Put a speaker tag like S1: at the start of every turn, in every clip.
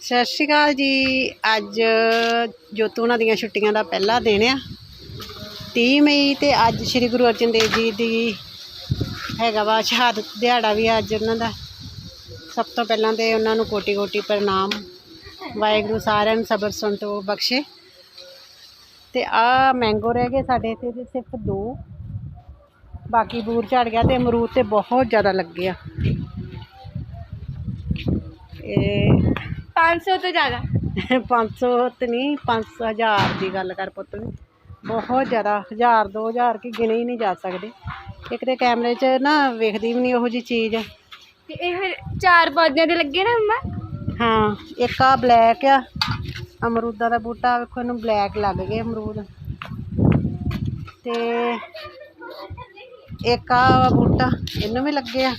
S1: ਸਤਿ ਸ਼੍ਰੀ ਅਕਾਲ ਜੀ। ਅੱਜ ਜੋਤੂ ਉਹਨਾਂ ਦੀਆਂ ਛੁੱਟੀਆਂ ਦਾ ਪਹਿਲਾ ਦਿਨ ਆ। 30 ਮਈ ਤੇ ਅੱਜ ਸ੍ਰੀ ਗੁਰੂ ਅਰਜਨ ਦੇਵ ਜੀ ਦੀ ਹੈਗਾ ਵਾ ਸ਼ਹਾਦਤ, ਦਿਹਾੜਾ ਵੀ ਆ ਅੱਜ ਉਹਨਾਂ ਦਾ। ਸਭ ਤੋਂ ਪਹਿਲਾਂ ਤੇ ਉਹਨਾਂ ਨੂੰ ਕੋਟੀ ਕੋਟੀ ਪ੍ਰਣਾਮ। ਵਾਹਿਗੁਰੂ ਸਾਰਿਆਂ ਨੂੰ ਸਬਰ ਸੰਤੋਖ ਬਖਸ਼ੇ। ਤੇ ਆ ਮੈਂਗੋ ਰਹਿ ਗਏ ਸਾਡੇ ਤੇ ਸਿਰਫ ਦੋ। ਬਾਕੀ ਬੂਰ ਝੜ ਗਿਆ ਤੇ ਅਮਰੂਦ ਤੇ ਬਹੁਤ ਜ਼ਿਆਦਾ ਲੱਗੇ ਆ। ਇਹ
S2: 500 ਤੋਂ ਜ਼ਿਆਦਾ?
S1: 500 ਤੇ ਨਹੀਂ 5000 ਦੀ ਗੱਲ ਕਰ ਪੁੱਤ ਵੀ ਬਹੁਤ ਜ਼ਿਆਦਾ 1000 2000 ਕੀ ਗਿਣੇ ਹੀ ਨਹੀਂ ਜਾ ਸਕਦੇ। ਇੱਕ ਤੇ ਕੈਮਰੇ 'ਚ ਨਾ ਵੇਖਦੀ ਵੀ ਨਹੀਂ ਉਹੋ ਜੀ ਚੀਜ਼।
S2: ਤੇ ਇਹ ਫਿਰ ਚਾਰ ਪੌਦਿਆਂ ਦੇ ਲੱਗੇ ਨਾ ਮੰਮਾ
S1: ਹਾਂ ਇੱਕ ਆ ਬਲੈਕ ਆ। ਅਮਰੂਦਾਂ ਦਾ ਬੂਟਾ ਵੇਖੋ ਇਹਨੂੰ ਬਲੈਕ ਲੱਗ ਗਏ ਅਮਰੂਦ। ਤੇ ਇੱਕ ਆ ਬੂਟਾ ਇਹਨੂੰ ਵੀ ਲੱਗੇ ਆ।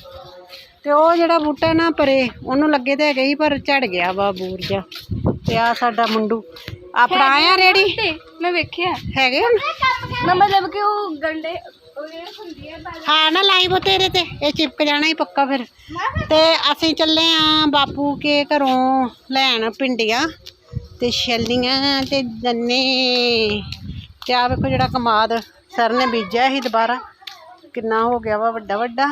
S1: ਤੇ ਉਹ ਜਿਹੜਾ ਬੂਟਾ ਨਾ ਪਰੇ ਉਹਨੂੰ ਲੱਗੇ ਤੇ ਹੈਗੇ ਹੀ ਪਰ ਝੜ ਗਿਆ ਵਾ ਬੂਰ ਜਾ ਤੇ ਆ ਸਾਡਾ ਮੁੰਡੂ। ਆਪਣਾ ਆਇਆ ਰੇੜੀ?
S2: ਮੈਂ ਵੇਖਿਆ।
S1: ਹੈਗੇ ਹੁਣ
S2: ਮੈਂ ਮਤਲਬ ਕਿ ਉਹ ਗੰਡੇ
S1: ਹਾਂ ਨਾ ਲਾਈਵ ਤੇਰੇ ਤੇ। ਇਹ ਚਿਪਕ ਜਾਣਾ ਹੀ ਪੱਕਾ ਫਿਰ। ਤੇ ਅਸੀਂ ਚੱਲੇ ਆ ਬਾਪੂ ਕੇ ਘਰੋਂ ਲੈਣ ਪਿੰਡੀਆਂ। ਤੇ ਛੱਲੀਆਂ ਤੇ ਦੰਨੇ। ਤੇ ਆ ਵੇਖੋ ਜਿਹੜਾ ਕਮਾਦ ਸਰ ਨੇ ਬੀਜਿਆ ਸੀ ਦੁਬਾਰਾ। ਕਿੰਨਾ ਹੋ ਗਿਆ ਵਾ ਵੱਡਾ ਵੱਡਾ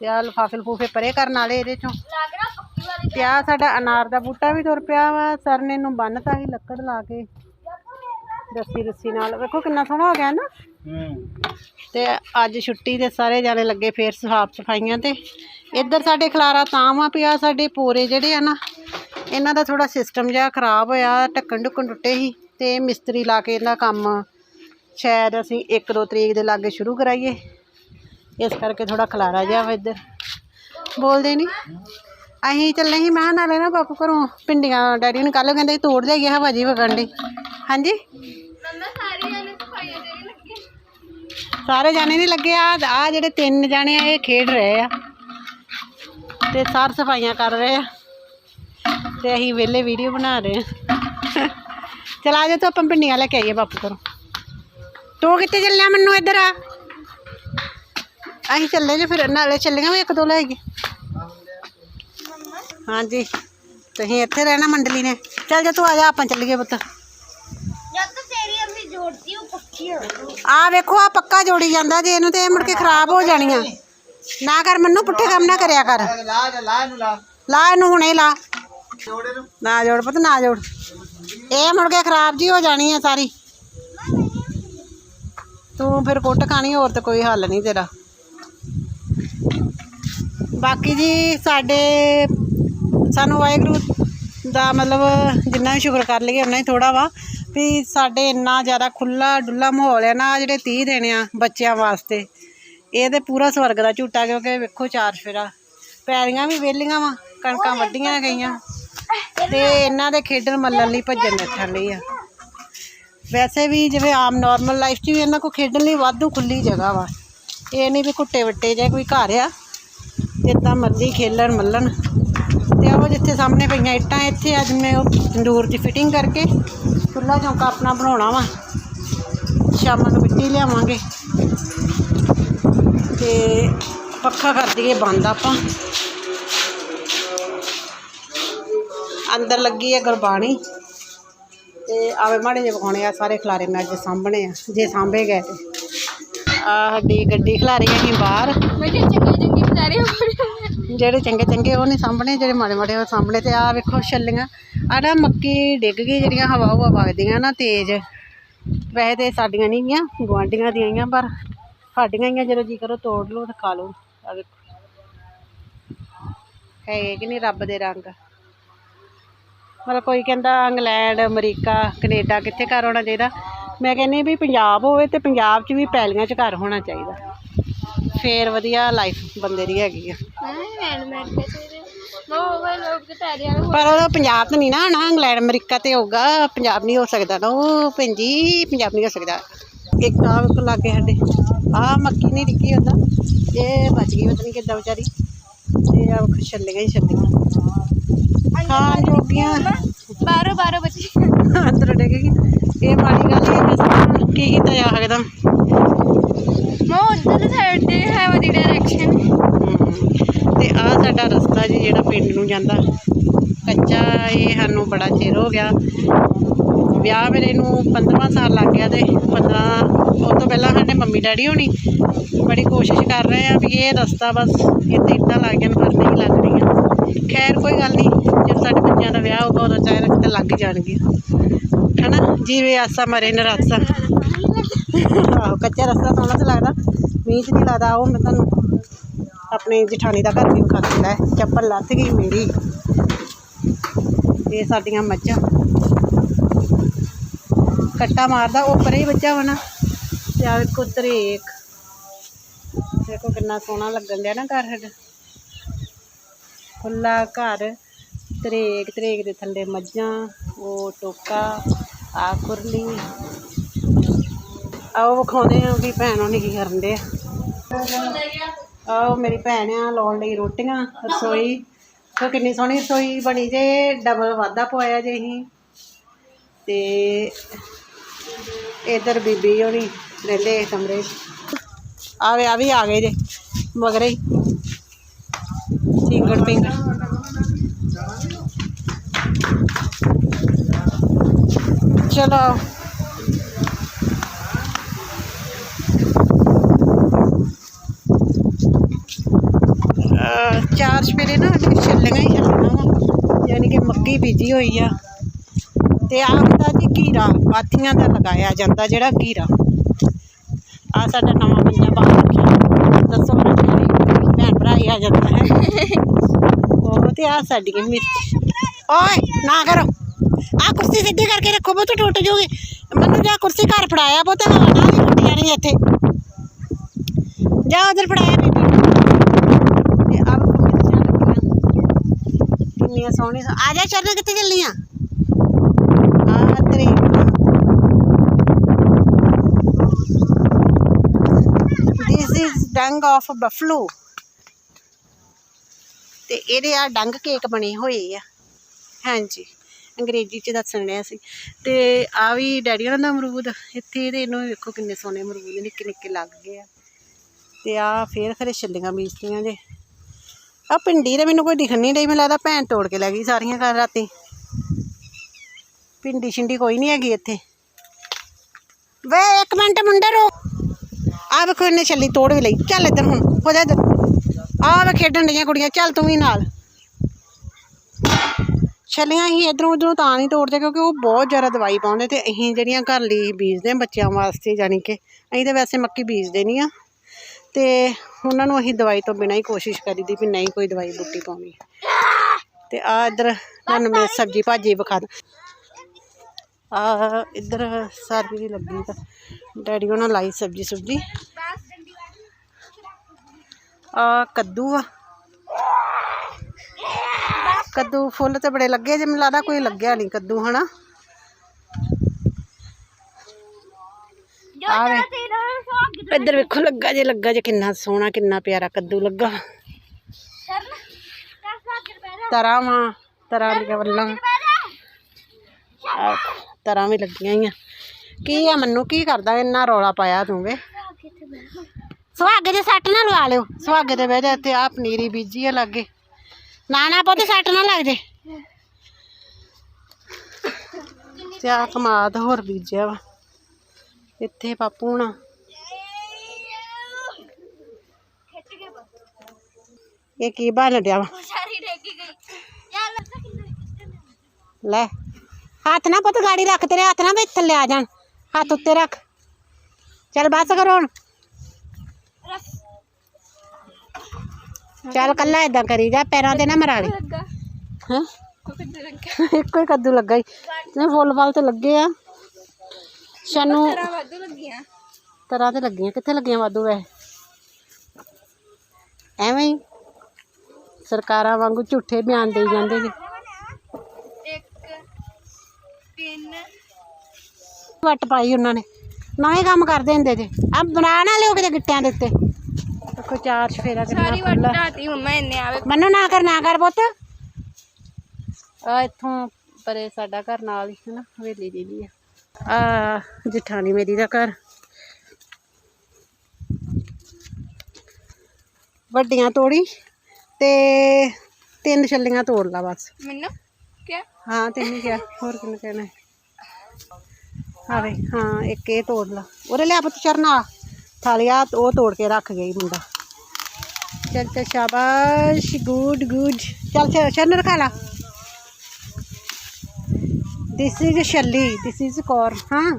S1: ਤੇ ਆ ਲਫਾਫੇ ਲਫੂਫੇ ਪਰੇ ਕਰਨ ਵਾਲੇ ਇਹਦੇ ਚੋਂ। ਤੇ ਆ ਸਾਡਾ ਅਨਾਰ ਦਾ ਬੂਟਾ ਵੀ ਤੁਰ ਪਿਆ ਵਾ ਸਰ ਨੇ ਇਹਨੂੰ ਬੰਨਤਾ ਸੀ ਲੱਕੜ ਲਾ ਕੇ। ਰੱਸੀ ਰੱਸੀ ਨਾਲ। ਵੇਖੋ ਕਿੰਨਾ ਸੋਹਣਾ ਹੋ ਗਿਆ ਨਾ। ਤੇ ਅੱਜ ਛੁੱਟੀ ਤੇ ਸਾਰੇ ਜਾਣੇ ਲੱਗੇ ਫੇਰ ਸਾਫ਼ ਸਫਾਈਆਂ ਤੇ। ਇੱਧਰ ਸਾਡੇ ਖਲਾਰਾ ਤਾਂ ਵਾ ਪਿਆ ਸਾਡੇ ਪੋਰੇ ਜਿਹੜੇ ਆ ਨਾ ਇਹਨਾਂ ਦਾ ਥੋੜਾ ਸਿਸਟਮ ਜਿਹਾ ਖਰਾਬ ਹੋਇਆ ਢੱਕਣ ਢੁੱਕਣ ਟੁੱਟੇ ਸੀ ਤੇ ਮਿਸਤਰੀ ਲਾ ਕੇ ਇਹਦਾ ਕੰਮ ਸ਼ਾਇਦ ਅਸੀਂ 1-2 ਤਰੀਕ ਦੇ ਲਾਗੇ ਸ਼ੁਰੂ ਕਰਾਈਏ। ਇਸ ਕਰਕੇ ਥੋੜਾ ਖਲਾਰਾ ਜਿਹਾ ਵਾ ਇੱਧਰ। ਬੋਲਦੇ ਨਹੀਂ ਅਸੀਂ ਚੱਲੇ ਸੀ, ਮੈਂ ਕਿਹਾ ਨਾਲੇ ਨਾ ਬਾਪੂ ਘਰੋਂ ਪਿੰਡੀਆਂ ਡੈਡੀ ਨੂੰ ਕੱਲ੍ਹ ਕਹਿੰਦੇ ਸੀ ਤੋੜ ਜਾਈਏ ਹਵਾ ਜੀ ਵਗਣ ਦੀ ਹਾਂਜੀ?
S2: ਸਾਰੇ ਜਾਣੇ
S1: ਨਹੀਂ ਲੱਗੇ ਆ ਆ ਜਿਹੜੇ ਤਿੰਨ ਜਾਣੇ ਆ, ਇਹ ਖੇਡ ਰਹੇ ਆ। ਤੇ ਸਾਰ ਸਫਾਈਆਂ ਕਰ ਰਹੇ ਆ। ਤੇ ਅਸੀਂ ਵਿਹਲੇ ਵੀਡੀਓ ਬਣਾ ਰਹੇ ਆ। ਚਲਾ ਜਾ ਤੂੰ, ਆਪਾਂ ਪਿੰਡੀਆਂ ਲੈ ਕੇ ਆਈਏ ਬਾਪੂ ਘਰੋਂ। ਤੂੰ ਕਿੱਥੇ ਚੱਲਿਆ ਮੈਨੂੰ ਇੱਧਰ ਆ? ਅਸੀਂ ਚੱਲੇ ਜੇ ਫਿਰ ਨਾਲੇ ਚੱਲੀਆਂ ਵੀ ਇੱਕ ਦੋ ਲੈ ਗਏ ਹਾਂਜੀ ਤੁਸੀਂ ਇੱਥੇ ਰਹਿਣਾ ਮੰਡਲੀ ਨੇ। ਚੱਲ ਜਾ ਤੂੰ ਆ ਜਾ ਆਪਾਂ ਚੱਲੀਏ ਪੁੱਤ। ਆ ਵੇਖੋ ਆ ਪੱਕਾ ਜੋੜੀ ਜਾਂਦਾ ਜੇ ਇਹਨੂੰ ਤੇ ਇਹ ਮੁੜ ਕੇ ਖਰਾਬ ਹੋ ਜਾਣੀਆਂ। ਨਾ ਕਰ ਮੈਨੂੰ ਪੁੱਠੇ ਕੰਮ ਨਾ ਕਰਿਆ ਕਰ।
S3: ਲਾ ਲਾ ਇਹਨੂੰ ਲਾ
S1: ਲਾ ਇਹਨੂੰ ਹੁਣੇ ਲਾ।
S3: ਨਾ
S1: ਜੋੜ ਪੁੱਤ ਨਾ ਜੋੜ। ਇਹ ਮੁੜ ਕੇ ਖਰਾਬ ਜੀ ਹੋ ਜਾਣੀ ਹੈ ਸਾਰੀ। ਤੂੰ ਫਿਰ ਕੁੱਟ ਖਾਣੀ ਹੋਰ ਤੇ ਕੋਈ ਹੱਲ ਨਹੀਂ ਤੇਰਾ। ਬਾਕੀ ਜੀ ਸਾਡੇ ਸਾਨੂੰ ਵਾਹਿਗੁਰੂ ਦਾ ਮਤਲਬ ਜਿੰਨਾ ਵੀ ਸ਼ੁਕਰ ਕਰ ਲਈਏ ਉਨਾ ਹੀ ਥੋੜਾ ਵਾ ਵੀ ਸਾਡੇ ਇੰਨਾ ਜ਼ਿਆਦਾ ਖੁੱਲਾ ਡੁੱਲਾ ਮਾਹੌਲ ਹੈ ਨਾ ਆਹ ਜਿਹੜੇ 30 ਦਿਨ ਆ ਬੱਚਿਆਂ ਵਾਸਤੇ ਇਹ ਤੇ ਪੂਰਾ ਸਵਰਗ ਦਾ ਝੂਟਾ ਕਿਉਂਕਿ ਵੇਖੋ ਚਾਰ ਫੇਰਾ ਪੈਲੀਆਂ ਵੀ ਵਿਹਲੀਆਂ ਵਾ ਕਣਕਾਂ ਵੱਢੀਆਂ ਗਈਆਂ। ਤੇ ਇਹਨਾਂ ਦੇ ਖੇਡਣ ਮੱਲਣ ਲਈ ਭੱਜਣ ਨੱਠਣ ਲਈ ਆ। ਵੈਸੇ ਵੀ ਜਿਵੇਂ ਆਮ ਨਾਰਮਲ ਲਾਈਫ 'ਚ ਵੀ ਇਹਨਾਂ ਕੋ ਖੇਡਣ ਲਈ ਵਾਧੂ ਖੁੱਲੀ ਜਗ੍ਹਾ ਵਾ। ਇਹ ਨਹੀਂ ਵੀ ਕੁੱਟੇ ਵੱਟੇ ਜਾਂ ਕੋਈ ਘਰ ਆ। ਜਿੱਦਾਂ ਮਰਜ਼ੀ ਖੇਲਣ ਮੱਲਣ। ਤੇ ਉਹ ਜਿੱਥੇ ਸਾਹਮਣੇ ਪਈਆਂ ਇੱਟਾਂ ਇੱਥੇ, ਅੱਜ ਮੈਂ ਉਹ ਤੰਦੂਰ 'ਚ ਫਿਟਿੰਗ ਕਰਕੇ ਚੁੱਲ੍ਹਾ ਚੌਂਕਾ ਆਪਣਾ ਬਣਾਉਣਾ ਵਾ। ਸ਼ਾਮਾਂ ਨੂੰ ਮਿੱਟੀ ਲਿਆਵਾਂਗੇ। ਤੇ ਪੱਖਾ ਕਰ ਦਈਏ ਬੰਦ ਆਪਾਂ। ਅੰਦਰ ਲੱਗੀ ਹੈ ਗੁਰਬਾਣੀ। ਤੇ ਆਵੇ ਮਾੜੇ ਜਿਹੇ ਵਿਖਾਉਣੇ ਆ, ਸਾਰੇ ਖਲਾਰੇ ਮੈਂ ਅੱਜ ਸਾਂਭਣੇ ਆ, ਜੇ ਸਾਂਭੇ ਗਏ ਤੇ। ਆ ਸਾਡੀ ਗੱਡੀ ਖਲਾਰੀ ਅਸੀਂ ਬਾਹਰ।
S2: ਮੈਂ ਕਿਹਾ ਚੰਗੇ ਚੰਗੇ ਸਾਰੇ
S1: ਜਿਹੜੇ ਚੰਗੇ ਚੰਗੇ ਉਹ ਨਹੀਂ ਸਾਂਭਣੇ, ਜਿਹੜੇ ਮਾੜੇ ਮਾੜੇ ਉਹ ਸਾਂਭਣੇ ਤੇ ਆ ਵੇਖੋ ਛੱਲੀਆਂ। ਆ ਮੱਕੀ ਡਿੱਗ ਗਈ ਜਿਹੜੀਆਂ ਹਵਾ ਹਵਾ ਵਗਦੀਆਂ ਨਾ ਤੇਜ਼। ਵੈਸੇ ਤੇ ਸਾਡੀਆਂ ਨਹੀਂ ਗੀਆਂ ਗੁਆਂਢੀਆਂ ਦੀਆਂ ਹੀ ਪਰ ਸਾਡੀਆਂ ਹੀ ਜਦੋਂ ਜੀ ਕਰੋ ਤੋੜ ਲਓ ਤੇ ਖਾ ਲਓ। ਆ ਵੇਖੋ। ਹੈ ਕਿ ਨਹੀਂ ਰੱਬ ਦੇ ਰੰਗ। ਮਤਲਬ ਕੋਈ ਕਹਿੰਦਾ ਇੰਗਲੈਂਡ, ਅਮਰੀਕਾ, ਕੈਨੇਡਾ ਕਿੱਥੇ ਘਰ ਹੋਣਾ ਚਾਹੀਦਾ? ਮੈਂ ਕਹਿੰਦੀ ਵੀ ਪੰਜਾਬ ਹੋਵੇ ਤੇ ਪੰਜਾਬ 'ਚ ਵੀ ਪੈਲੀਆਂ 'ਚ ਘਰ ਹੋਣਾ ਚਾਹੀਦਾ। ਫੇਰ ਵਧੀਆ ਲਾਈਫ ਬੰਦੇ ਦੀ ਹੈਗੀ ਆ। ਪਰ ਉਹ ਪੰਜਾਬ ਤਾਂ ਨਹੀਂ ਨਾ ਆਉਣਾ ਇੰਗਲੈਂਡ ਅਮਰੀਕਾ ਤੇ ਹੋਊਗਾ ਪੰਜਾਬ ਨਹੀਂ ਹੋ ਸਕਦਾ ਨਾ ਉਹ ਭੈਣ ਜੀ ਪੰਜਾਬ ਨਹੀਂ ਹੋ ਸਕਦਾ। ਇੱਕ ਆ ਵੇਖੋ ਲਾਗੇ ਸਾਡੇ ਆ ਮੱਕੀ ਨਹੀਂ ਡਿੱਗੀ ਹੁੰਦਾ ਇਹ ਬਚ ਗਈ ਪਤਾ ਨਹੀਂ ਕਿੱਦਾਂ ਵਿਚਾਰੀ। ਤੇ ਆ ਵੇਖੋ ਛੱਲੀਆਂ ਹੀ ਛੱਲੀਆਂ। ਖਾਣ ਜੋਗੀਆਂ।
S2: ਬਾਰੋ ਬਾਰੋ ਬੱਚੇ।
S1: ਅੰਦਰ ਡਿੱਗ ਗਈ। ਇਹ ਮਾੜੀ ਗੱਲ ਹੈ ਕੀ ਕੀਤਾ ਜਾ ਸਕਦਾ।
S2: ਮੈਂ ਉਧਰ ਸਾਈਡ ਤੇ ਹੈ ਉਹਦੀ ਡਾਇਰੈਕਸ਼ਨ
S1: ਤੇ ਆ ਸਾਡਾ ਰਸਤਾ ਜੀ ਜਿਹੜਾ ਪਿੰਡ ਨੂੰ ਜਾਂਦਾ। ਮੱਝਾਂ ਇਹ ਸਾਨੂੰ ਬੜਾ ਚਿਰ ਹੋ ਗਿਆ। ਵਿਆਹ ਮੇਰੇ ਨੂੰ 15ਵਾਂ ਸਾਲ ਲੱਗ ਗਿਆ ਤੇ 15 ਉਹ ਤੋਂ ਪਹਿਲਾਂ ਸਾਡੇ ਮੰਮੀ ਡੈਡੀ ਹੋਣੀ ਬੜੀ ਕੋਸ਼ਿਸ਼ ਕਰ ਰਹੇ ਆ ਵੀ ਇਹ ਰਸਤਾ ਬਸ ਇੱਥੇ ਇੱਦਾਂ ਲੱਗ ਜਾਣ ਪਰ ਨਹੀਂ ਲੱਗ ਰਹੀਆਂ। ਖੈਰ ਕੋਈ ਗੱਲ ਨਹੀਂ ਜਦੋਂ ਸਾਡੇ ਬੱਚਿਆਂ ਦਾ ਵਿਆਹ ਹੋਊਗਾ, ਉਦੋਂ ਚਾਹੇ ਕਿਤੇ ਲੱਗ ਜਾਣਗੀਆਂ ਹਨਾ? ਜਿਵੇਂ ਆਸਾ ਮਰੇ ਨਰਾਸਾ। ਆਹੋ, ਕੱਚਾ ਰਸਤਾ ਸੋਹਣਾ ਤਾਂ ਲੱਗਦਾ। ਮੀਂਹ 'ਚ ਨਹੀਂ ਲੱਗਦਾ ਉਹ ਮੈਂ ਤੁਹਾਨੂੰ ਆਪਣੀ ਜਠਾਣੀ ਦਾ ਘਰ ਵੀ ਵਿਖਾ ਦਿੰਦਾ ਹੈ। ਚੱਪਲ ਲੱਥ ਗਈ ਮੇਰੀ। ਇਹ ਸਾਡੀਆਂ ਮੱਝਾਂ। ਕੱਟਾ ਮਾਰਦਾ, ਉਹ ਪਰੇ ਹੀ ਬੱਚਾ ਹੋਣਾ ਤੇ ਆ ਵੇਖੋ ਤਰੇਕ। ਦੇਖੋ ਕਿੰਨਾ ਸੋਹਣਾ ਲੱਗਣ ਡਿਆ ਨਾ ਘਰ ਸਾਡਾ। ਖੁੱਲਾ ਘਰ, ਤਰੇਕ ਤਰੇਕ ਦੇ ਥੱਲੇ ਮੱਝਾਂ, ਉਹ ਟੋਕਾ ਆ ਕੁਰਲੀ। ਆਓ ਵਿਖਾਉਂਦੇ ਆ ਵੀ ਭੈਣ ਉਹਨੇ ਕੀ ਕਰਨ ਦੇ ਆਓ ਮੇਰੀ ਭੈਣ ਆ, ਲਾਉਣ ਲਈ ਰੋਟੀਆਂ, ਰਸੋਈ। ਉਹ ਕਿੰਨੀ ਸੋਹਣੀ ਰਸੋਈ ਬਣੀ ਜੇ ਡਬਲ ਵਾਧਾ ਪਵਾਇਆ ਜੇ ਅਸੀਂ। ਤੇ ਇਧਰ ਬੀਬੀ ਹੋਣੀ ਰਹਿੰਦੇ ਕਮਰੇ 'ਚ। ਆਵੇ, ਆ ਵੀ ਆ ਗਏ ਜੇ, ਮਗਰੇ ਹੀ। ਪਿੰਗੜ ਚਲੋ। ਚਾਰ ਸਪੇਰੇ ਨਾ ਸਾਡੇ ਛੱਲੀਆਂ ਹੀ ਛੱਲੀਆਂ ਵਾ ਯਾਨੀ ਕਿ ਮੱਕੀ ਬੀਜੀ ਹੋਈ ਆ। ਤੇ ਆਹ ਹੁੰਦਾ ਜੀ ਕੀਰਾ ਪਾਥੀਆਂ ਦਾ ਲਗਾਇਆ ਜਾਂਦਾ ਜਿਹੜਾ ਘੀਰਾ। ਆ ਸਾਡਾ ਨਵਾਂ ਮੰਜਾ ਬਾਹਰ ਰੱਖਿਆ। ਦੱਸੋ ਮੇਰੇ ਭੈਣ ਭਰਾ ਹੀ ਆ ਜਾਂਦਾ ਹੈ। ਉਹ ਤੇ ਆ ਸਾਡੀਆਂ ਮਿਰਚ। ਓਏ, ਨਾ ਕਰੋ। ਆ ਕੁਰਸੀ ਸਿੱਧੀ ਕਰਕੇ ਰੱਖੋ ਬੋ ਟੁੱਟ ਜੂਗੀ। ਮੈਨੂੰ ਜਾ ਕੁਰਸੀ ਘਰ ਫੜਾਇਆ ਬੋ ਤੇ ਹਵਾ ਨਾਲ ਹੀ ਟੁੱਟ ਜਾਣੀ ਇੱਥੇ। ਜਾ ਉਧਰ ਫੜਾਇਆ ਬੀਬੀ ਨੂੰ। ਤੇ ਆਹ ਵੇਖੋ ਮਿਰਚਾਂ ਲੱਗੀਆਂ ਕਿੰਨੀਆਂ ਸੋਹਣੀਆਂ ਆ ਜਾ ਚਰਨ, ਕਿੱਥੇ ਚੱਲੀਆਂ ਆ? ਤੇਰੀ this is dung of buffalo ਤੇ ਇਹਦੇ ਆ ਡੰਗ ਕੇਕ ਬਣੇ ਹੋਏ ਆ। ਹਾਂਜੀ, ਅੰਗਰੇਜ਼ੀ ਚ ਦੱਸਣ ਰਿਹਾ ਸੀ। ਤੇ ਆ ਵੀ ਡੈਡੀ ਉਹਨਾਂ ਦਾ ਅਮਰੂਦ, ਇੱਥੇ ਇਹਦੇ ਇਹਨੂੰ ਵੀ ਵੇਖੋ ਕਿੰਨੇ ਸੋਹਣੇ ਅਮਰੂਦ ਨਿੱਕੇ ਨਿੱਕੇ ਲੱਗ ਗਏ ਆ। ਤੇ ਆ ਫੇਰ ਖਰੇ ਛੱਲੀਆਂ ਬੀਜਤੀਆਂ ਜੇ। ਆ ਭਿੰਡੀ ਤੇ ਮੈਨੂੰ ਕੋਈ ਦਿਖਣ ਨਹੀਂ ਡਈ, ਮੈਨੂੰ ਲੱਗਦਾ ਭੈਣ ਤੋੜ ਕੇ ਲੈ ਗਈ ਸਾਰੀਆਂ ਕੱਲ ਰਾਤੀ। ਭਿੰਡੀ ਛਿੰਡੀ ਕੋਈ ਨਹੀਂ ਹੈਗੀ ਇੱਥੇ। ਵੇ, ਇੱਕ ਮਿੰਟ ਮੁੰਡੇ ਰੋ। ਆ ਵੇਖੋ ਇਹਨੇ ਛੱਲੀ ਤੋੜ ਵੀ ਲਈ। ਚੱਲ ਇੱਧਰ ਹੁਣ, ਹੋ ਜਾ ਇੱਧਰ। ਆ ਵੇ ਖੇਡਣ ਡੀਆਂ ਕੁੜੀਆਂ, ਚੱਲ ਤੂੰ ਵੀ ਨਾਲ। ਛੱਲੀਆਂ ਅਸੀਂ ਇਧਰੋਂ ਉਧਰੋਂ ਤਾਂ ਨਹੀਂ ਤੋੜਦੇ ਕਿਉਂਕਿ ਉਹ ਬਹੁਤ ਜ਼ਿਆਦਾ ਦਵਾਈ ਪਾਉਂਦੇ ਤੇ ਅਸੀਂ ਜਿਹੜੀਆਂ ਘਰ ਲਈ ਬੀਜਦੇ ਹਾਂ ਬੱਚਿਆਂ ਵਾਸਤੇ, ਜਾਣੀ ਕਿ ਅਸੀਂ ਤਾਂ ਵੈਸੇ ਮੱਕੀ ਬੀਜਦੇ ਨਹੀਂ ਆ। ਤੇ ਉਹਨਾਂ ਨੂੰ ਅਸੀਂ ਦਵਾਈ ਤੋਂ ਬਿਨਾਂ ਹੀ ਕੋਸ਼ਿਸ਼ ਕਰੀਦੀ ਵੀ ਨਹੀਂ ਕੋਈ ਦਵਾਈ ਬੂਟੀ ਪਾਉਣੀ। ਤੇ ਆ ਇੱਧਰ ਤੁਹਾਨੂੰ ਮੈਂ ਸਬਜੀ ਭਾਜੀ ਵਿਖਾ ਦਾਂ। ਆ ਇੱਧਰ ਸਾਰੀ ਲੱਗੀ ਤਾਂ ਡੈਡੀ ਉਹਨਾਂ ਲਾਈ ਸਬਜੀ ਸੁਬਜੀ। ਆ ਕੱਦੂ ਆ। ਕੱਦੂ ਫੁੱਲ ਤੇ ਬੜੇ ਲੱਗੇ ਜੇ ਮੈਨੂੰ ਲੱਗਦਾ ਕੋਈ ਲੱਗਿਆ ਨਹੀਂ ਕੱਦੂ ਹਨਾ? ਆ ਵੇ। ਇੱਧਰ ਵੇਖੋ ਲੱਗਾ ਜੇ ਲੱਗਾ ਜੇ ਕਿੰਨਾ ਸੋਹਣਾ ਕਿੰਨਾ ਪਿਆਰਾ ਕੱਦੂ ਲੱਗਾ ਤਰਾਂ ਵਾਂ ਤਰਾਂ ਦੀਆਂ ਵੱਲਾਂ। ਤਰਾਂ ਵੀ ਲੱਗੀਆਂ ਹੀ ਆ ਕੀ ਆ ਮੈਨੂੰ ਕੀ ਕਰਦਾ? ਇੰਨਾ ਰੌਲਾ ਪਾਇਆ ਤੂੰ ਵੇ। ਸੁਹਾਗੇ ਦੇ ਸੱਟ ਨਾ ਲਵਾ ਲਿਓ। ਸੁਹਾਗੇ ਦੇ ਬਹਿ ਜਾ ਇੱਥੇ ਆ ਪਨੀਰੀ ਬੀਜੀ ਆ ਲਾਗੇ। ਨਾ ਨਾ ਪੁੱਤ ਸੱਟ ਨਾ ਲੱਗ ਜੇ। ਤੇ ਆ ਕਮਾਦ ਹੋਰ ਬੀਜਿਆ ਵਾ। ਇੱਥੇ ਪਾਪੂ ਨਾ ਇਹ ਕੀ ਬਣ ਡਿਆ ਵਾ
S2: ਸਾਰੀ ਡੇਗੀ ਗਈ ਯਾਰ ਲੱਗਦਾ ਕਿੰਨਾ
S1: ਲੈ ਹੱਥ ਨਾ ਪੁੱਤ ਗਾੜੀ ਰੱਖ ਤੇਰੇ ਹੱਥ ਨਾ ਵਿੱਚ ਥੱਲੇ ਆ ਜਾਣ ਹੱਥ ਉੱਤੇ ਰੱਖ ਚੱਲ ਬਸ ਕਰੋ ਹੁਣ ਚੱਲ ਕੱਲਾ ਏਦਾਂ ਕਰੀ ਜਾ ਪੈਰਾਂ ਤੇ ਨਾ ਮਰਾ ਲਈ
S2: ਲੱਗਾ
S1: ਹਾਂ
S2: ਕੋਈ ਕਿੱਦਾਂ ਲੱਗਾ
S1: ਇੱਕੋ ਹੀ ਕੱਦੂ ਲੱਗਾ ਹੀ ਤੇ ਫੁੱਲ ਫਲ ਤੇ ਲੱਗੇ ਆ ਸਾਨੂੰ
S2: ਤੇਰਾ ਵਾਧੂ ਲੱਗੀਆਂ
S1: ਤਰ੍ਹਾਂ ਤੇ ਲੱਗੀਆਂ ਕਿੱਥੇ ਲੱਗੀਆਂ ਵਾਧੂ ਵੈਸੇ ਐਵੇਂ ਹੀ ਸਰਕਾਰਾਂ ਵਾਂਗੂ ਝੂਠੇ ਬਿਆਨ ਦੇਈ ਜਾਂਦੇ
S2: ਤਿੰਨ
S1: ਵੱਟ ਪਾਈ ਉਹਨਾਂ ਨੇ। ਨਵੇਂ ਕੰਮ ਕਰਦੇ ਹੁੰਦੇ ਜੇ। ਆ ਬਣਾ ਨਾ ਲਿਓ ਕਿਤੇ ਗਿੱਟਿਆਂ ਦੇ ਉੱਤੇ। ਦੇਖੋ ਚਾਰ ਚਫੇਰਾ ਕਿੰਨਾ
S2: ਸਾਰੀ ਵੱਟ ਢਾਤੀ ਮੰਮਾ ਇੰਨੇ ਆਵੇ।
S1: ਮੈਨੂੰ ਨਾ ਕਰ ਨਾ ਕਰ ਪੁੱਤ। ਆ ਇੱਥੋਂ ਪਰੇ ਸਾਡਾ ਘਰ ਨਾਲ ਹੀ ਹੈ ਨਾ ਹਵੇਲੀ ਦੀ ਵੀ ਆ। ਆ ਜਠਾਣੀ ਮੇਰੀ ਦਾ ਘਰ। ਵੱਡੀਆਂ ਤੋੜੀ। ਤੇ ਤਿੰਨ ਛੱਲੀਆਂ ਤੋੜ ਲਾ ਬਸ।
S2: ਮੈਨੂੰ? ਕਿਆ?
S1: ਹਾਂ ਤੈਨੂੰ ਕਿਹਾ। ਹੋਰ ਕਿਹਨੂੰ ਕਹਿਣਾ ਹੈ? ਆਵੇ ਹਾਂ ਇੱਕ ਇਹ ਤੋੜ ਲਾ। ਉਹਦੇ ਲਿਆ ਪੁੱਤ ਚਰਨਾ ਥਾਲੀਆ ਉਹ ਤੋੜ ਕੇ ਰੱਖ ਗਈ ਮੁੰਡਾ। ਚੱਲ ਚੱਲ ਸ਼ਾਬਾਸ਼ ਗੁੱਡ ਗੁੱਡ ਚੱਲ ਚੱਲ ਚਰਨ ਰਖਾ ਲਾ। ਦਿਸ ਇਜ਼ ਛੱਲੀ ਦਿਸ ਇਜ਼ ਕੋਰ ਹਾਂ।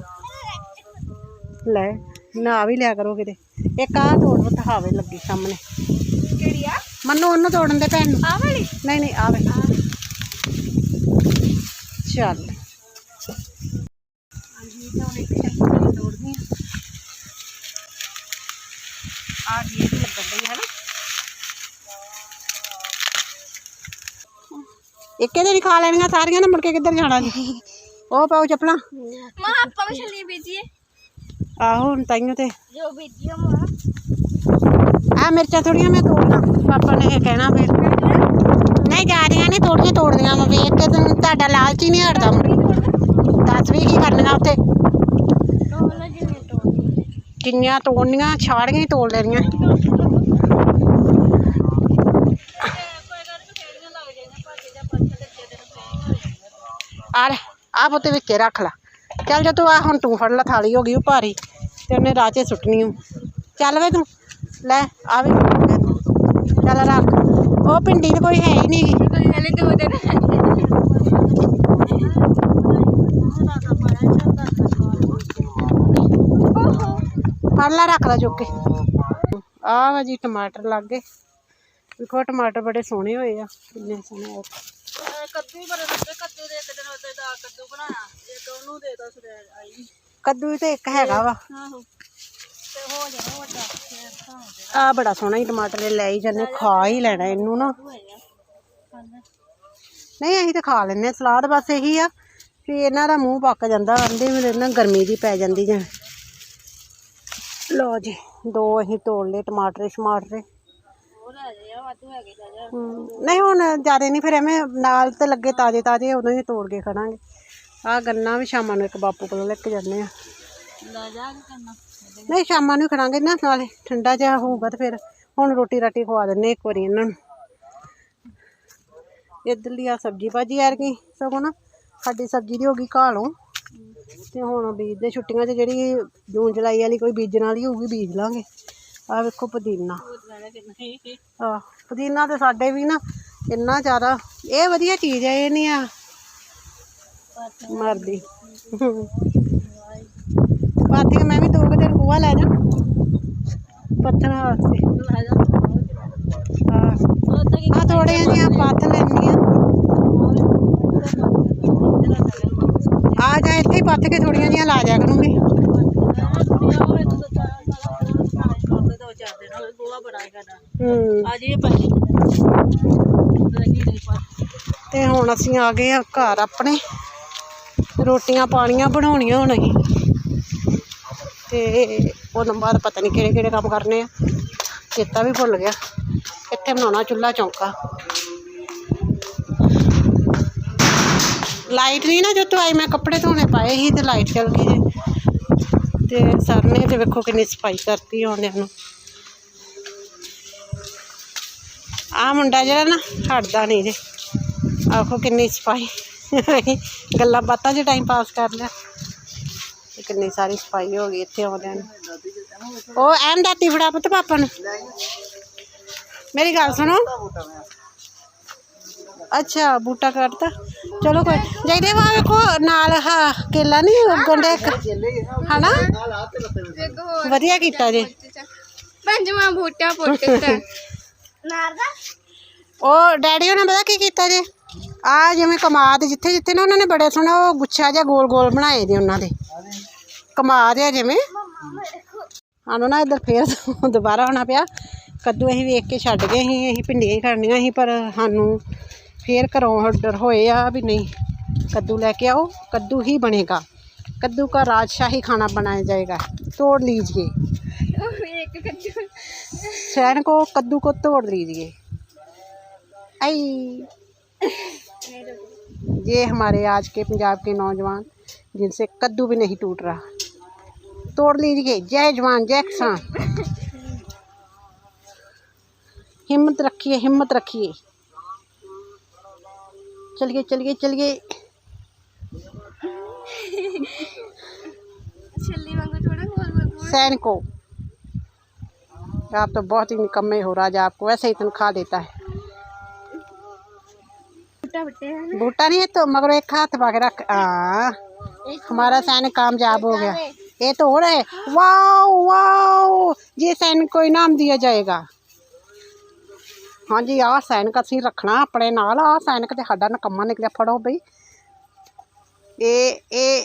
S1: ਲੈ ਨਾ ਵੀ ਲਿਆ ਕਰੋ ਕਿਤੇ। ਇੱਕ ਆ ਤੋੜ ਪੁੱਤ ਹਾਵੇ ਲੱਗੀ ਸਾਹਮਣੇ। ਮੰਨੂ ਉਹਨੂੰ ਤੋੜਨ ਦੇ ਭੈਣ ਨੂੰ।
S2: ਆ ਵਾਲੀ?
S1: ਨਹੀਂ ਨਹੀਂ ਆਵੇ ਚੱਲ। ਹਾਂਜੀ ਤੇ ਇੱਕ ਚੱਲ ਤੋੜਨੀ ਆ ਆ ਇਹ ਲੱਗਣ ਡਈ ਹੈ ਨਾ? ਇੱਕੇ ਹੀ ਖਾ ਲੈਣੀਆਂ ਸਾਰੀਆਂ ਨਾ ਮੁੜ ਕੇ ਕਿੱਧਰ ਜਾਣਾ ਜੀ? ਉਹ ਪਾਓ ਚੱਪਲਾਂ।
S2: ਮਾਂ ਆਪਾਂ ਵੀ ਛੱਲੀ ਬੀਜੀਏ।
S1: ਆਹੋ ਹੁਣ ਤਾਈਓ ਤੇ।
S2: ਜੋ ਬੀਜੀਓ ਮਾਂ।
S1: ਆ ਮਿਰਚਾਂ ਥੋੜੀਆਂ ਮੈਂ ਤੋੜਨਾ ਪਾਪਾ ਨੇ ਇਹ ਕਹਿਣਾ ਫਿਰ। ਨਹੀਂ ਜਾ ਰਹੀਆਂ ਨੇ ਥੋੜੀਆਂ ਤੋੜਨੀਆਂ ਮੈਂ ਵੇਖ ਕੇ ਤੈਨੂੰ ਤੁਹਾਡਾ ਲਾਲਚੀ ਨਹੀਂ ਹਟਦਾ। ਦੱਸ ਵੀ ਕੀ ਕਰਨੀਆਂ ਉੱਥੇ। ਕਿੰਨੀਆਂ ਤੋੜਨੀਆਂ, ਛਾੜੀਆਂ ਹੀ ਤੋੜ ਲੈਣੀਆਂ। ਆ ਲੈ, ਆ ਪੁੱਤੇ ਰੱਖ ਲਾ। ਚੱਲ ਜਾ ਤੂੰ, ਆ ਹੁਣ ਤੂੰ ਫੜ ਲਾ, ਥਾਲੀ ਹੋ ਗਈ ਉਹ ਭਾਰੀ। ਤੇ ਉਹਨੇ ਰਾਹ ਚ ਸੁੱਟਣੀ ਓ ਚੱਲ ਵੇ ਤੂੰ। ਲੈ ਆ ਵੀ ਚੱਲ ਰੱਖ। ਉਹ ਪਿੰਡੀ ਤੇ ਕੋਈ ਹੈ ਹੀ ਨਹੀਂ।
S2: ਦੋ ਦਿਨ ਓਹੋ
S1: ਫੜ ਲਾ ਰੱਖ ਲਾ ਚੁੱਕ ਕੇ। ਆ ਵਾ ਜੀ ਟਮਾਟਰ ਲੱਗ। ਗਏ ਵੇਖੋ ਟਮਾਟਰ ਬੜੇ ਸੋਹਣੇ ਹੋਏ ਆ। ਕਿੰਨੇ ਸੋਹਣੇ ਆ।
S2: ਕੱਦੂ ਪਰ ਕੱਦੂ ਦੇ ਇੱਕ ਦਿਨ ਉਹਦੇ ਦਾ ਕੱਦੂ ਬਣਾਇਆ। ਇੱਕ ਉਹਨੂੰ ਦੇ ਦੋ ਸਰੇ ਆਈ।
S1: ਕੱਦੂ ਤੇ ਇੱਕ ਹੈਗਾ ਵਾ।
S2: ਆਹੋ।
S1: ਆ ਬੜਾ ਸੋਹਣਾ ਹੀ ਟਮਾਟਰ ਲੈ ਹੀ ਜਾਂਦੇ ਖਾ ਹੀ ਲੈਣਾ ਇਹਨੂੰ ਨਾ। ਨਹੀਂ, ਅਸੀਂ ਤਾਂ ਖਾ ਲੈਂਦੇ ਸਲਾਦ ਬਸ ਇਹੀ ਆ ਵੀ ਇਹਨਾਂ ਦਾ ਮੂੰਹ ਪੱਕ ਜਾਂਦਾ ਕਹਿੰਦੇ ਮੇਰੇ ਨਾ ਗਰਮੀ ਦੀ ਪੈ ਜਾਂਦੀ ਜਾਂ। ਲਓ ਜੀ, ਦੋ ਅਸੀਂ ਤੋੜ ਲਏ ਟਮਾਟਰ ਟਮਾਟਰ। ਨਹੀਂ ਹੁਣ ਜ਼ਿਆਦਾ ਨਹੀਂ, ਫਿਰ ਐਵੇਂ ਨਾਲ ਤੇ ਲੱਗੇ ਤਾਜ਼ੇ ਤਾਜ਼ੇ, ਉਦੋਂ ਹੀ ਤੋੜ ਕੇ ਖੜਾਂਗੇ ਆ ਗੰਨਾ ਵੀ ਸ਼ਾਮਾਂ ਨੂੰ ਇੱਕ ਬਾਪੂ ਕੋਲੋਂ ਲੈ ਕੇ ਜਾਂਦੇ ਆ।
S2: ਲੈ ਜਾ ਕੇ ਕਰਨਾ।
S1: ਨਹੀਂ, ਸ਼ਾਮਾਂ ਨੂੰ ਹੀ ਖੜਾਂਗੇ ਨਾ, ਨਾਲੇ ਠੰਡਾ ਜਿਹਾ ਹੋਊਗਾ ਤੇ ਫਿਰ ਹੁਣ ਰੋਟੀ ਰਾਟੀ ਖਵਾ ਦਿੰਨੇ ਇੱਕ ਵਾਰੀ ਇਹਨਾਂ ਨੂੰ। ਇੱਧਰਲੀ ਆ ਸਬਜੀ ਭਾਜੀ ਯਾਰ ਕੀ ਸਗੋਂ ਨਾ ਸਾਡੀ ਸਬਜੀ ਦੀ ਹੋ ਗਈ ਘਾਲੋਂ ਤੇ ਹੁਣ ਬੀਜਦੇ ਛੁੱਟੀਆਂ 'ਚ ਜਿਹੜੀ ਜੂਨ ਜੁਲਾਈ ਵਾਲੀ ਕੋਈ ਬੀਜਣ ਵਾਲੀ ਹੋਊਗੀ, ਬੀਜ ਲਾਂਗੇ। ਆ ਵੇਖੋ ਪੁਦੀਨਾ। ਆ ਪੁਦੀਨਾ ਤੇ ਸਾਡੇ ਵੀ ਨਾ ਇੰਨਾ ਜ਼ਿਆਦਾ, ਇਹ ਵਧੀਆ ਚੀਜ਼ ਹੈ ਇਹ ਨਹੀਂ ਆ ਮਰਦੀ। ਪਾਥੀਆਂ ਮੈਂ ਵੀ ਲੈ ਜਾ। ਪੱਥਰ ਵਾਸਤੇ।
S2: ਲੈ ਜਾ
S1: ਆ ਥੋੜੇ ਜਿਹੀਆਂ ਪੱਥ ਲੈਣੀਆਂ ਆ ਜਾ ਇੱਥੇ ਹੀ ਪੱਥ ਕੇ ਥੋੜੀਆਂ ਜਿਹੀਆਂ ਲਾ ਜਾ ਕਰੂੰਗੀ। ਤੇ ਹੁਣ ਅਸੀਂ ਆ ਗਏ ਆ ਘਰ ਆਪਣੇ। ਰੋਟੀਆਂ ਪਾਣੀਆਂ ਬਣਾਉਣੀਆਂ ਹੁਣ ਅਸੀਂ। ਤੇ ਉਹਨਾਂ ਬਾਅਦ ਪਤਾ ਨਹੀਂ ਕਿਹੜੇ ਕਿਹੜੇ ਕੰਮ ਕਰਨੇ ਆ। ਚੇਤਾ ਵੀ ਭੁੱਲ ਗਿਆ। ਇੱਥੇ ਬਣਾਉਣਾ ਚੁੱਲ੍ਹਾ ਚੌਂਕਾ। ਲਾਈਟ ਨਹੀਂ ਨਾ ਜਦੋਂ ਆਈ, ਮੈਂ ਕੱਪੜੇ ਧੋਣੇ ਪਾਏ ਸੀ ਤੇ ਲਾਈਟ ਚਲ ਗਈ ਜੇ। ਤੇ ਸਰ ਨੇ ਤੇ ਵੇਖੋ ਕਿੰਨੀ ਸਫ਼ਾਈ ਕਰਤੀ ਆਉਂਦਿਆਂ ਨੂੰ ਆ ਮੁੰਡਾ ਜਿਹੜਾ ਨਾ ਹਟਦਾ ਨਹੀਂ ਜੇ। ਆਖੋ ਕਿੰਨੀ ਸਫ਼ਾਈ। ਗੱਲਾਂ ਬਾਤਾਂ 'ਚ ਟਾਈਮ ਪਾਸ ਕਰ ਲਿਆ। ਕਿੰਨੀ ਸਾਰੀ ਸਫ਼ਾਈ ਹੋ ਗਈ ਇੱਥੇ ਆਉਂਦਿਆਂ ਨੂੰ। ਉਹ ਐਨ ਦਾਤੀ ਫੜਾ ਪੁੱਤ ਪਾਪਾ ਨੂੰ। ਮੇਰੀ ਗੱਲ ਸੁਣੋ। ਅੱਛਾ ਬੂਟਾ ਕੱਟਤਾ। ਚਲੋ ਕੋਈ ਜਾਈਦੇ ਵਾ ਵੇਖੋ ਨਾਲ ਹਾਂ ਕੇਲਾ ਨਹੀਂ ਦੇ ਹਨਾ? ਵਧੀਆ ਕੀਤਾ ਜੇ।
S2: ਪੰਜਵਾਂ ਬੂਟਾ ਪੁੱਟ ਤਾ ਨਾਰਦਾ
S1: ਉਹ ਡੈਡੀ ਉਹਨਾਂ ਪਤਾ ਕੀ ਕੀਤਾ ਜੇ? ਆ ਜਿਵੇਂ ਕਮਾਦ ਜਿੱਥੇ ਜਿੱਥੇ ਨਾ ਉਹਨਾਂ ਨੇ ਬੜੇ ਸੋਹਣੇ ਉਹ ਗੁੱਛਾ ਜਿਹਾ ਗੋਲ ਗੋਲ ਬਣਾਏ ਦੇ ਉਹਨਾਂ ਦੇ। ਕਮਾਦ ਆ ਜਿਵੇਂ ਸਾਨੂੰ ਨਾ ਇੱਧਰ ਫੇਰ ਦੁਬਾਰਾ ਆਉਣਾ ਪਿਆ ਕੱਦੂ ਅਸੀਂ ਵੇਖ ਕੇ ਛੱਡ ਗਏ ਸੀ ਅਸੀਂ ਭਿੰਡੀਆਂ ਹੀ ਖੜਨੀਆਂ ਸੀ ਪਰ ਸਾਨੂੰ ਫੇਰ ਘਰੋਂ ਆਰਡਰ ਹੋਏ ਆ ਵੀ ਨਹੀਂ ਕੱਦੂ ਲੈ ਕੇ ਆਓ ਕੱਦੂ ਹੀ ਬਣੇਗਾ ਕੱਦੂ का राजशाही खाना बनाया जाएगा तोड़ लीजिए
S2: ਉਹ ਇੱਕ ਕੱਦੂ
S1: सैन को कद्दू को तोड़ लीजिए आई ये हमारे आज के पंजाब के नौजवान जिनसे कद्दू भी नहीं टूट रहा तोड़ लीजिए जय जवान जय किसान। हिम्मत रखिए हिम्मत रखिए। चलिए चलिए चलिए।
S4: सैन
S1: को। आप तो बहुत ही निकम्मे हो राजा आपको ऐसे ही तनख्वाह देता है। बूटा नहीं है तो मगर एक हाथ वगैरह हाँ, हमारा सैन कामयाब हो गया। ये तो हो रहा है वाओ वाओ ये सैनिक को इनाम दिया जाएगा हाँ जी आह सैनिक ਅਸੀਂ ਰੱਖਣਾ ਆਪਣੇ ਨਾਲ ਆਹ ਸੈਨਿਕ ਤੇ ਸਾਡਾ ਨਕੰਮਾ ਨਿਕਲਿਆ ਫੜੋ ਬਈ ਇਹ ਇਹ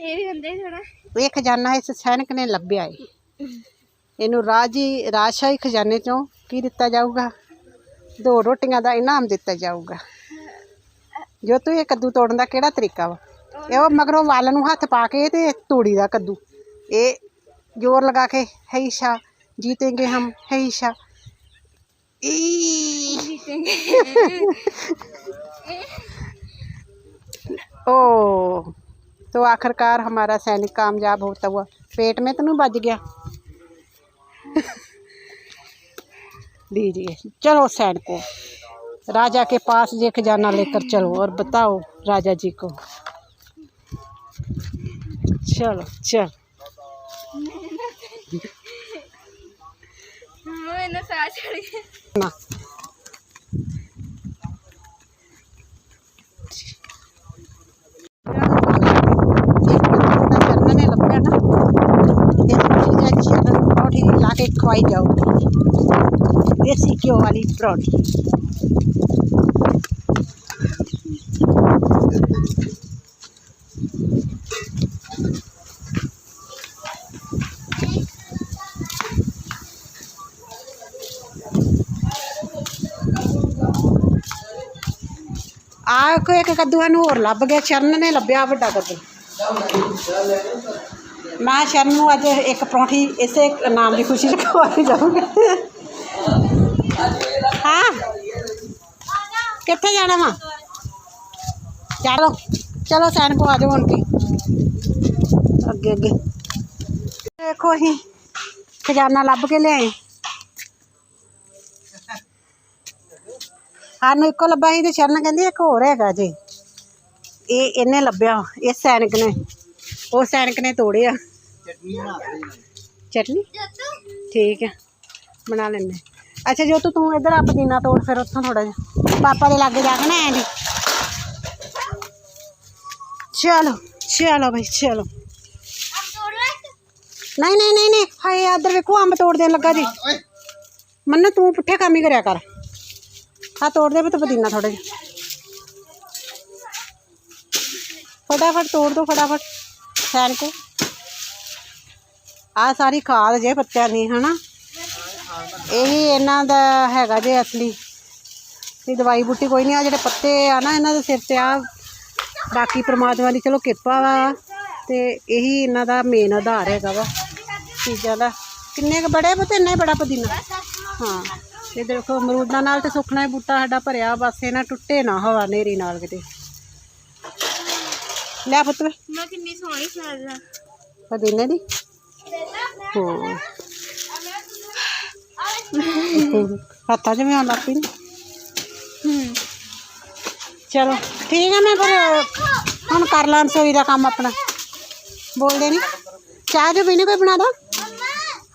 S4: ਇਹ ਵੀ ਹੁੰਦੇ ਥੋੜਾ
S1: ਇਹ ਖਜ਼ਾਨਾ ਇਸ ਸੈਨਿਕ ਨੇ ਲੱਭਿਆ ਏ ਇਹਨੂੰ ਰਾਜੀ ਰਾਜਸ਼ਾਹੀ ਖਜ਼ਾਨੇ ਚੋਂ ਕੀ ਦਿੱਤਾ ਜਾਊਗਾ ਦੋ ਰੋਟੀਆਂ ਦਾ ਇਨਾਮ ਦਿੱਤਾ ਜਾਊਗਾ ਜੋ ਤੂੰ ਇਹ ਕੱਦੂ ਤੋੜਨ ਦਾ ਕਿਹੜਾ ਤਰੀਕਾ ਵਾ ਇਹ ਉਹ ਮਗਰੋਂ ਵੱਲ ਨੂੰ ਹੱਥ ਪਾ ਕੇ ਤੇ ਤੋੜੀ ਦਾ ਕੱਦੂ ए ज़ोर लगा के है ईशा जीतेंगे हम है ईशा। ओ तो आखिरकार हमारा सैनिक कामयाब होता हुआ पेट में तो नहीं बज गया। दीजिए चलो सैनिकों राजा के पास ये खजाना लेकर चलो और बताओ राजा जी को। चलो चलो।
S4: ਮੈਨੂੰ ਸਾਹ ਚੜ ਗਿਆ
S1: ना ਨੇ ਲੱਭਿਆ ਨਾ ਇਹ ਤੁਸੀਂ ਅੱਜ ਸ਼ਰਨ ਪਰੌਂਠੀ ਲਾ ਕੇ ਖਵਾਈ ਜਾਓ ਦੇਸੀ ਘਿਓ ਵਾਲੀ ਪਰੌਂਠੀ ਆ ਕੋ ਇੱਕ ਕੱਦੂ ਨੂੰ ਹੋਰ ਲੱਭ ਗਿਆ। ਸ਼ਰਨ ਨੇ ਲੱਭਿਆ ਵੱਡਾ ਕੱਦੂ। ਮੈਂ ਸ਼ਰਨ ਨੂੰ ਅੱਜ ਇੱਕ ਪਰੌਂਠੀ ਇਸੇ ਨਾਮ ਦੀ ਖੁਸ਼ੀ 'ਚ ਖਵਾਈ ਜਾਊਂਗੀ। ਹਾਂ। ਕਿੱਥੇ ਜਾਣਾ ਵਾ? ਚਲੋ ਚਲੋ ਸੈਨ ਕੋ ਆ ਜਾਓ ਹੁਣ ਕੀ। ਅੱਗੇ ਅੱਗੇ। ਦੇਖੋ ਅਸੀਂ ਖਜ਼ਾਨਾ ਲੱਭ ਕੇ ਲਿਆਏ। ਸਾਨੂੰ ਇੱਕੋ ਲੱਭਾ ਸੀ ਤੇ ਸ਼ਰਨ ਕਹਿੰਦੀ ਇੱਕ ਹੋਰ ਹੈਗਾ ਜੀ। ਇਹ ਇਹਨੇ ਲੱਭਿਆ ਇਹ ਸੈਨਿਕ ਨੇ। ਉਹ ਸੈਨਿਕ ਨੇ ਤੋੜਿਆ
S3: ਚਟਨੀ
S1: ਠੀਕ ਹੈ ਬਣਾ ਲੈਂਦੇ। ਅੱਛਾ ਜੋ ਤੂੰ ਤੂੰ ਇੱਧਰ ਆ ਪੁਦੀਨਾ ਤੋੜ ਫਿਰ ਉੱਥੋਂ ਥੋੜਾ ਜਿਹਾ। ਪਾਪਾ ਦੇ ਲਾਗੇ ਜਾ ਕੇ ਨਾ ਐਂ ਦੀ ਚਲੋ ਚਲੋ ਭਾਈ ਚਲੋ। ਨਹੀਂ ਨਹੀਂ ਨਹੀਂ ਨਹੀਂ ਹਾਏ ਇੱਧਰ ਵੇਖੋ ਅੰਬ ਤੋੜ ਦੇਣ ਲੱਗਾ ਜੀ। ਮੰਨ ਤੂੰ ਪੁੱਠੇ ਕੰਮ ਹੀ ਕਰਿਆ ਕਰ। ਆ ਤੋੜ ਦੇ ਵੀ ਤੂੰ ਪੁਦੀਨਾ ਥੋੜਾ ਜਿਹਾ। ਫਟਾਫਟ ਤੋੜ ਦੋ, ਫਟਾਫਟ। ਸੈਨ ਕੋ। ਆ ਸਾਰੀ ਖਾਦ ਜੇ ਪੱਤਿਆਂ ਦੀ, ਹਨਾ? ਇਹੀ ਇਹਨਾਂ ਦਾ ਹੈਗਾ ਜੇ ਅਸਲੀ। ਤੇ ਦਵਾਈ ਬੂਟੀ ਕੋਈ ਨਹੀਂ ਆ ਜਿਹੜੇ ਪੱਤੇ ਆ ਨਾ ਇਹਨਾਂ ਦੇ ਸਿਰ ਤੇ ਆ ਬਾਕੀ ਪ੍ਰਮਾਤਮਾ ਦੀ ਚਲੋ ਕਿਰਪਾ ਵਾ। ਤੇ ਇਹੀ ਇਹਨਾਂ ਦਾ ਮੇਨ ਆਧਾਰ ਹੈਗਾ ਵਾ। ਚੀਜ਼ਾਂ ਦਾ। ਕਿੰਨੇ ਕੁ ਬੜੇ ਪੁੱਤ, ਇੰਨਾ ਹੀ ਬੜਾ ਪੁਦੀਨਾ। ਹਾਂ। ਇਹ ਦੇਖੋ ਅਮਰੂਦਾਂ ਨਾਲ ਤੇ ਸੁੱਖਣਾ ਹੀ ਬੂਟਾ ਸਾਡਾ ਭਰਿਆ ਬਸ ਇਹ ਨਾ ਟੁੱਟੇ ਨਾ ਹਵਾ ਨੇਰੀ ਨਾਲ ਕਿਤੇ। ਲੈ ਪੁੱਤ। ਵੇ,
S4: ਮੈਂ ਕਿੰਨੀ ਸੋਹਣੀ ਸਮੈਲ ਆ।
S1: ਪੁਦੀਨੇ ਦੀ ਹਾਂ ਹੱਥਾਂ 'ਚ ਵੀ ਆਉਣ ਲੱਗ ਪਈ ਨਾ।
S4: ਹੂੰ।
S1: ਚਲੋ ਠੀਕ ਹੈ ਮੈਂ ਫਿਰ ਹੁਣ ਕਰ ਲਾਂ ਰਸੋਈ ਦਾ ਕੰਮ ਆਪਣਾ। ਬੋਲਦੇ ਨਹੀਂ ਚਾਹ ਜੋ ਪੀਣੀ ਕੋਈ ਬਣਾ ਦਾਂ?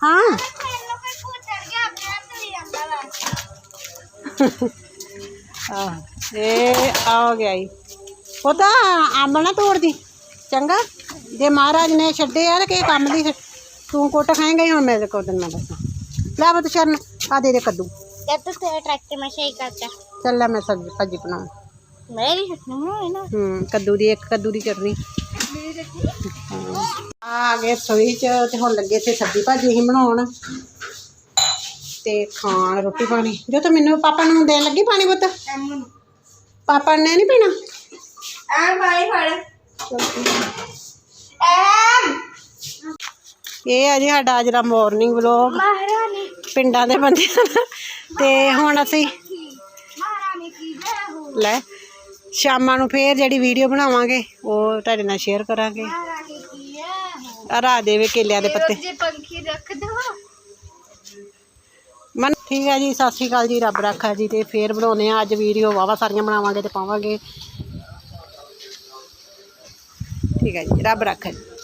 S1: ਹਾਂ। ਆਹ ਇਹ ਆ ਗਿਆ ਈ ਉਹ ਤਾਂ ਅੰਬ ਨਾ ਤੋੜਦੀ ਚੰਗਾ? ਜੇ ਮਹਾਰਾਜ ਨੇ ਛੱਡੇ ਆ ਤੇ ਕਿਸੇ ਕੰਮ ਦੀ ਤੂੰ ਕੁੱਟ ਖਾਏਂਗਾ ਹੀ ਹੁਣ ਮੇਰੇ ਕੋਲ ਤੈਨੂੰ ਮੈਂ ਦੱਸਾਂ। ਲੈ ਬਤ ਸ਼ਰਨ ਆ ਦੇ ਦੇ ਕੱਦੂ।
S4: ਜਦ ਤੱਕ ਤੇਰਾ ਟਰੈਕਟਰ ਮੈਂ ਸਹੀ ਕਰਤਾ
S1: ਚੱਲ ਲੈ ਮੈਂ ਸਬਜ਼ੀ ਭਾਜੀ ਬਣਾਉਂ
S4: ਮੈਂ ਵੀ ਨਾ।
S1: ਹੂੰ ਕੱਦੂ ਦੀ ਇੱਕ ਕੱਦੂ ਦੀ ਚਟਨੀ। ਆ ਗਏ ਸੋਈ ਚ ਤੇ ਹੁਣ ਲੱਗੇ ਤੇ ਸਬਜ਼ੀ ਭਾਜੀ ਹੀ ਬਣਾਉਣ। ਤੇ ਖਾਣ ਰੋਟੀ ਪਾਣੀ। ਜੋ ਤਾਂ ਮੈਨੂੰ ਪਾਪਾ ਨੂੰ ਦੇਣ ਲੱਗੀ ਪਾਣੀ ਪੁੱਤ? ਪਾਪਾ ਨੇ ਨਹੀਂ ਪੀਣਾ?
S4: ਆ ਮਾਈ ਫੜ।
S1: ਇਹ ਆ ਜੀ ਸਾਡਾ ਅੱਜ ਦਾ ਮਾਰਨਿੰਗ ਵਲੋਗ ਪਿੰਡਾਂ ਦੇ ਬੰਦਿਆਂ ਦਾ। ਤੇ ਹੁਣ ਅਸੀਂ ਲੈ ਸ਼ਾਮਾਂ ਨੂੰ ਫੇਰ ਜਿਹੜੀ ਵੀਡੀਓ ਬਣਾਵਾਂਗੇ ਉਹ ਤੁਹਾਡੇ ਨਾਲ ਸ਼ੇਅਰ ਕਰਾਂਗੇ। ਆ ਰਾਤ ਦੇ ਵੇ ਕੇਲਿਆਂ ਦੇ ਪੱਤੇ।
S4: ਜੇ ਪੰਖੀ ਰੱਖ ਦੋ
S1: ਮਨ ਠੀਕ ਹੈ ਜੀ, ਸਤਿ ਸ਼੍ਰੀ ਅਕਾਲ ਜੀ, ਰੱਬ ਰੱਖਾ ਜੀ, ਤੇ ਫੇਰ ਬਣਾਉਨੇ ਆ ਅੱਜ ਵੀਡੀਓ ਵਾਵਾ ਸਾਰੀਆਂ ਬਣਾਵਾਂਗੇ ਤੇ ਪਾਵਾਂਗੇ। ਠੀਕ ਹੈ ਜੀ, ਰੱਬ ਰੱਖਾ ਜੀ।